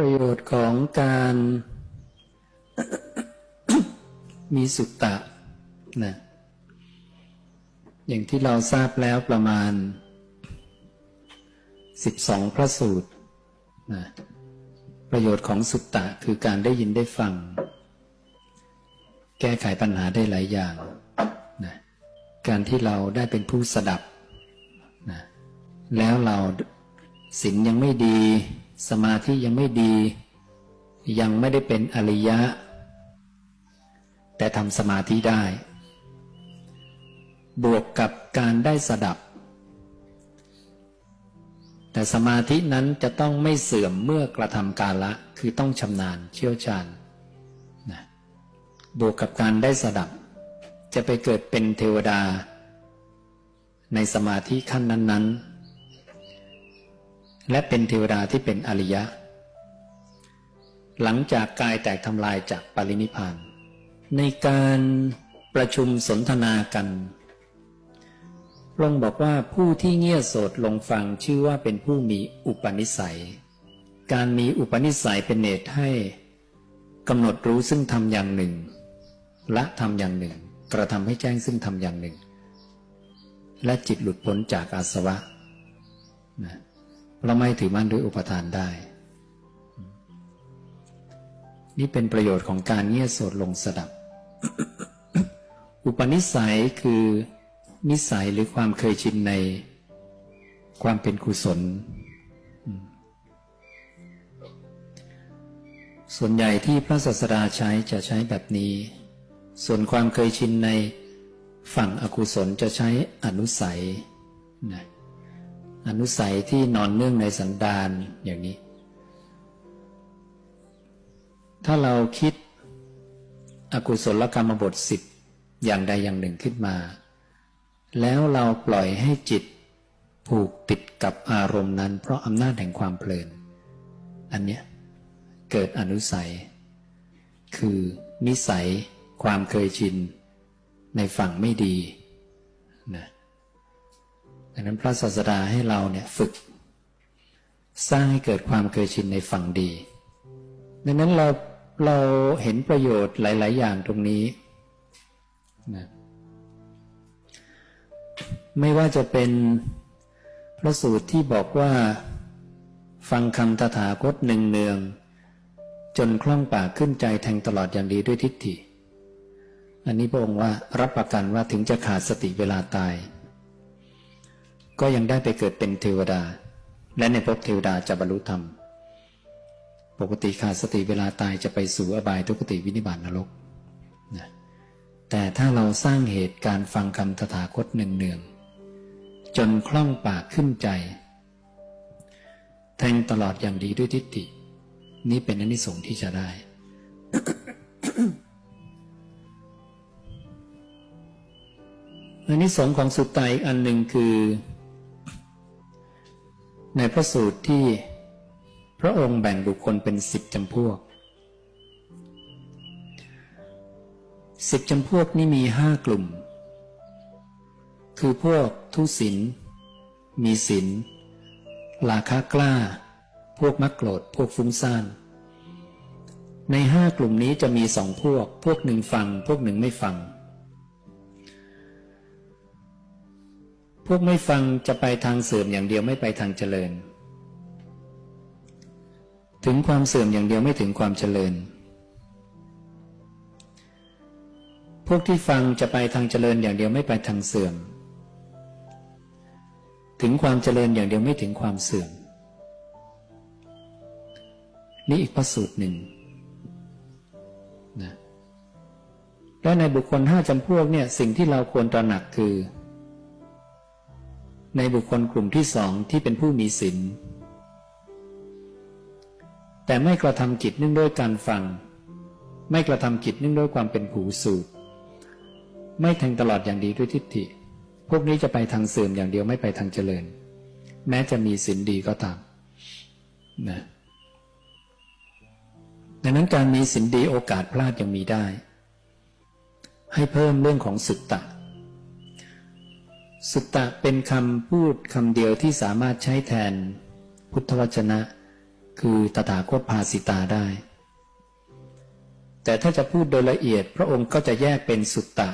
ประโยชน์ของการมีสุตตะนะอย่างที่เราทราบแล้วประมาณ 12 พระสูตรนะประโยชน์ของสุตตะคือการได้ยินได้ฟัง แก้ไขปัญหาได้หลายอย่างนะการที่เราได้เป็นผู้สดับนะแล้วเราศีลยังไม่ดี สมาธิยังไม่ดี ยังไม่ได้เป็นอริยะ แต่ทำสมาธิได้ บวกกับการได้สดับ แต่สมาธินั้นจะต้องไม่เสื่อมเมื่อกระทำกาละ คือต้องชำนาญเชี่ยวชาญนะบวกกับการได้สดับ จะไปเกิดเป็นเทวดา ในสมาธิขั้นนั้น ๆ และเป็นเทวดาที่เป็นอริยะ หลังจากกายแตกทำลายจากปรินิพานในการประชุมสนทนากันพระองค์บอกว่าผู้ที่เงี่ยโสดลงฟังชื่อว่าเป็นผู้มีอุปนิสัย การมีอุปนิสัยเป็นเหตุให้กำหนดรู้ซึ่งทำอย่างหนึ่ง ละทำอย่างหนึ่ง กระทำให้แจ้งซึ่งทำอย่างหนึ่ง และจิตหลุดพ้นจากอาสวะนะ เราไม่ถือมั่นด้วยอุปทานได้ นี่เป็นประโยชน์ของการเงี่ยโสดลงสดับ อุปนิสัยคือนิสัยหรือความเคยชินในความเป็นกุศล ส่วนใหญ่ที่พระศาสดาใช้จะใช้แบบนี้ ส่วนความเคยชินในฝั่งอกุศลจะใช้อนุสัยนะ นุสัยที่นอนเนื่องในสันดานอย่างนี้ ถ้าเราคิดอกุศลกรรมบทสิบอย่างใดอย่างหนึ่งขึ้นมา แล้วเราปล่อยให้จิตผูกติดกับอารมณ์นั้น เพราะอำนาจแห่งความเพลิน อันเนี้ยเกิดอนุสัย คือนิสัยความเคยชินในฝั่งไม่ดีนะ ดังนั้นพระศาสดาให้เราเนี่ยฝึก สร้างให้เกิดความเคยชินในฝั่งดี ดังนั้นเราเราเห็นประโยชน์หลาย ๆ อย่างตรงนี้นะไม่ว่าจะเป็นพระสูตรที่บอกว่า ฟังคำตถาคตหนึ่งเนือง จนคล่องปากขึ้นใจแทงตลอดอย่างดีด้วยทิฏฐิ อันนี้พระองค์ว่ารับประกันว่าถึงจะขาดสติเวลาตาย ก็ยังได้ไปเกิดเป็นเทวดา และในภพเทวดาจะบรรลุธรรม ปกติขาดสติเวลาตายจะไปสู่อบายทุกติวินิบาตนรกนะแต่ถ้าเราสร้างเหตุการฟังคำตถาคตหนึ่งเนืองจนคล่องปากขึ้นใจ แทงตลอดอย่างดีด้วยทิฏฐิ นี่เป็นอนิสงส์ที่จะได้ อนิสงส์ของสุตตาอีกอันหนึ่งคือ ในพระสูตรที่พระองค์แบ่งบุคคลเป็นสิบจำพวกสิบจำพวกนี้มีห้ากลุ่ม คือพวกทุศิน มีศินลาคะกล้า พวกมักโกรธ พวกฟุ้งซ่าน ในห้ากลุ่มนี้จะมีสองพวก พวกหนึ่งฟัง พวกหนึ่งไม่ฟัง วกไม่ฟังจะไปทางเสื่อมอย่างเดียวไม่ไปทางเจริญ ถึงความเสื่อมอย่างเดียวไม่ถึงความเจริญ พวกที่ฟังจะไปทางเจริญอย่างเดียวไม่ไปทางเสื่อม ถึงความเจริญอย่างเดียวไม่ถึงความเสื่อม นี่อีกพระสูตรหนึ่งนะและในบุคคลห้าจำพวกเนี่ยสิ่งที่เราควรตระหนักคือ ในบุคคลกลุ่มที่สองที่เป็นผู้มีศีลแต่ไม่กระทำกิจเนื่องด้วยการฟัง ไม่กระทำกิจเนื่องด้วยความเป็นผูสูตรไม่แทงตลอดอย่างดีด้วยทิฏฐิ พวกนี้จะไปทางเสื่อมอย่างเดียวไม่ไปทางเจริญ แม้จะมีศีลดีก็ตามนะดังนั้นการมีศีลดีโอกาสพลาดยังมีได้ ให้เพิ่มเรื่องของสุตตะ สุตตะเป็นคำพูดคำเดียวที่สามารถใช้แทน พุทธวจนะ คือตถาคตภาสิตาได้ แต่ถ้าจะพูดโดยละเอียดพระองค์ก็จะแยกเป็นสุตตะ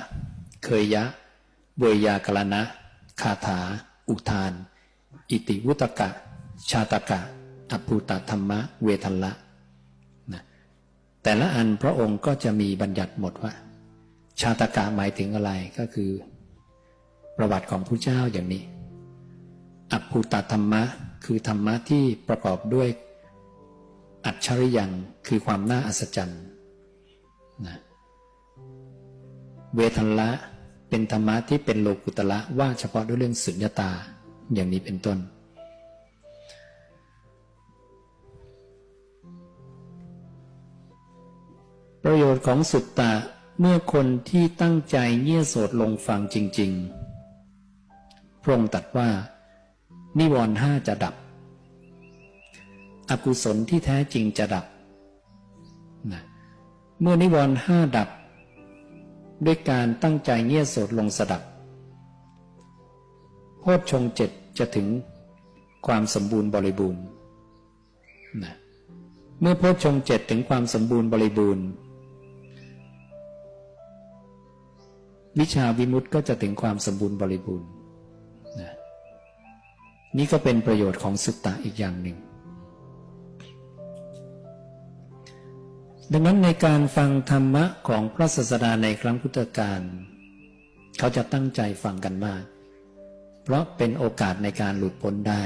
เคยยะ เวยากรณะ คาถา อุทาน อิติวุตกะ ชาตกะอภูตธรรมะ เวทัลละนะแต่ละอันพระองค์ก็จะมีบัญญัติหมดว่า ชาตกะหมายถึงอะไรก็คือ ประวัติของผู้เจ้าอย่างนี้อภูตธรรมะ คือธรรมะที่ประกอบด้วยอัจฉริยังคือความน่าอัศจรรย์นะเวทัลละเป็นธรรมะที่เป็นโลกุตละว่าเฉพาะด้วยเรื่องสุญญตาอย่างนี้เป็นต้น ประโยชน์ของสุตตะเมื่อคนที่ตั้งใจเงี่ยโสดลงฟังจริง ๆ ระองค์ตรัดว่า นิวรณ์ห้าจะดับ อกุศลที่แท้จริงจะดับนะเมื่อนิวรณ์ห้าดับ ด้วยการตั้งใจเงี่ยโสดลงสดับโพชฌงเจ็ดจะถึงความสมบูรณ์บริบูรณ์นะเมื่อโพชฌงเจ็ดถึงความสมบูรณ์บริบูรณ์ วิชาวิมุตติก็จะถึงความสมบูรณ์บริบูรณ์ นี่ก็เป็นประโยชน์ของสุตตะอีกอย่างหนึ่ง ดังนั้นในการฟังธรรมะของพระศาสดาในครั้งพุทธกาลเขาจะตั้งใจฟังกันมาก เพราะเป็นโอกาสในการหลุดพ้นได้